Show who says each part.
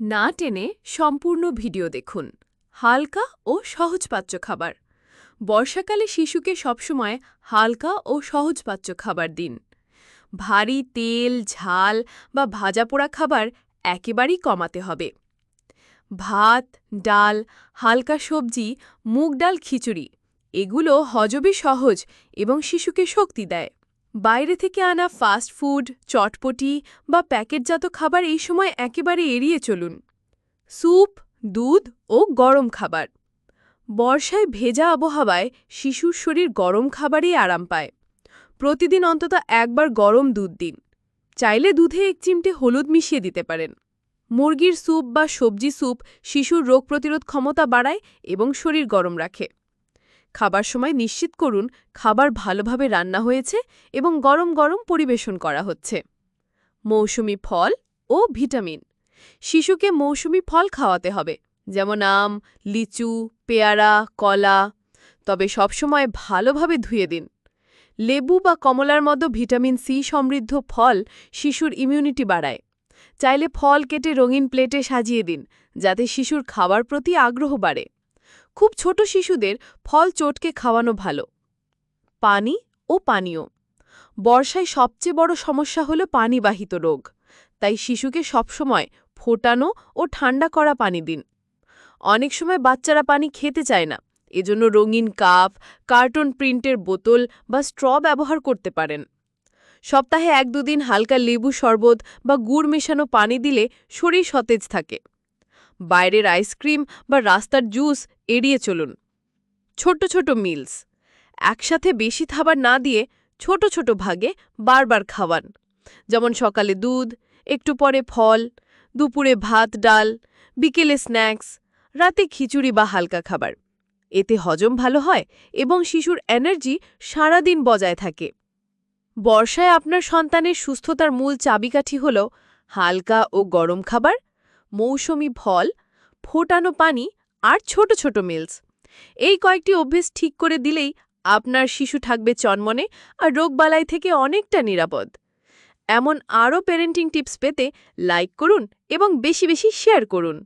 Speaker 1: না টেনে সম্পূর্ণ ভিডিও দেখুন, হালকা ও সহজপাচ্য খাবার। বর্ষাকালে শিশুকে সবসময় হালকা ও সহজপাচ্য খাবার দিন। ভারী তেল, ঝাল বা ভাজাপোড়া খাবার একেবারেই কমাতে হবে। ভাত, ডাল, হালকা সবজি, মুগ ডাল, খিচুড়ি, এগুলো হজবে সহজ এবং শিশুকে শক্তি দেয়। বাইরে থেকে আনা ফাস্ট ফুড চটপটি বা প্যাকেটজাত খাবার এই সময় একেবারে এড়িয়ে চলুন। স্যুপ, দুধ ও গরম খাবার। বর্ষায় ভেজা আবহাওয়ায় শিশুর শরীর গরম খাবারেই আরাম পায়। প্রতিদিন অন্তত একবার গরম দুধ দিন। চাইলে দুধে এক চিমটে হলুদ মিশিয়ে দিতে পারেন। মুরগির স্যুপ বা সবজি স্যুপ শিশুর রোগ প্রতিরোধ ক্ষমতা বাড়ায় এবং শরীর গরম রাখে। খাবার সময় নিশ্চিত করুন খাবার ভালোভাবে রান্না হয়েছে এবং গরম গরম পরিবেশন করা হচ্ছে। মৌসুমি ফল ও ভিটামিন। শিশুকে মৌসুমি ফল খাওয়াতে হবে, যেমন আম, লিচু, পেয়ারা, কলা। তবে সবসময় ভালোভাবে ধুয়ে দিন। লেবু বা কমলার মতো ভিটামিন সি সমৃদ্ধ ফল শিশুর ইমিউনিটি বাড়ায়। চাইলে ফল কেটে রঙিন প্লেটে সাজিয়ে দিন, যাতে শিশুর খাবার প্রতি আগ্রহ বাড়ে। খুব ছোট শিশুদের ফল চটকে খাওয়ানো ভালো। পানি ও পানীয়। বর্ষায় সবচেয়ে বড় সমস্যা হল পানিবাহিত রোগ। তাই শিশুকে সবসময় ফোটানো ও ঠান্ডা করা পানি দিন। অনেক সময় বাচ্চারা পানি খেতে চায় না, এজন্য রঙিন কাপ, কার্টুন প্রিন্টের বোতল বা স্ট্র ব্যবহার করতে পারেন। সপ্তাহে এক দুদিন হালকা লেবু শরবত বা গুড় মেশানো পানি দিলে শরীর সতেজ থাকে। বাইরের আইসক্রিম বা রাস্তার জুস এড়িয়ে চলুন। ছোট ছোট মিলস একসাথে বেশি খাবার না দিয়ে ছোট ছোট ভাগে বারবার খাওয়ান। যেমন সকালে দুধ, একটু পরে ফল, দুপুরে ভাত, ডাল, বিকেলে স্ন্যাক্স রাতে খিচুড়ি বা হালকা খাবার। এতে হজম ভালো হয় এবং শিশুর এনার্জি সারাদিন বজায় থাকে। বর্ষায় আপনার সন্তানের সুস্থতার মূল চাবিকাঠি হল হালকা ও গরম খাবার, মৌসুমি ফল, ফোটানো পানি আর ছোট ছোট মিলস এই কয়েকটি অভ্যেস ঠিক করে দিলেই আপনার শিশু থাকবে চনমনে আর রোগবালাই থেকে অনেকটা নিরাপদ। এমন আরও প্যারেন্টিং টিপস পেতে লাইক করুন এবং বেশি বেশি শেয়ার করুন।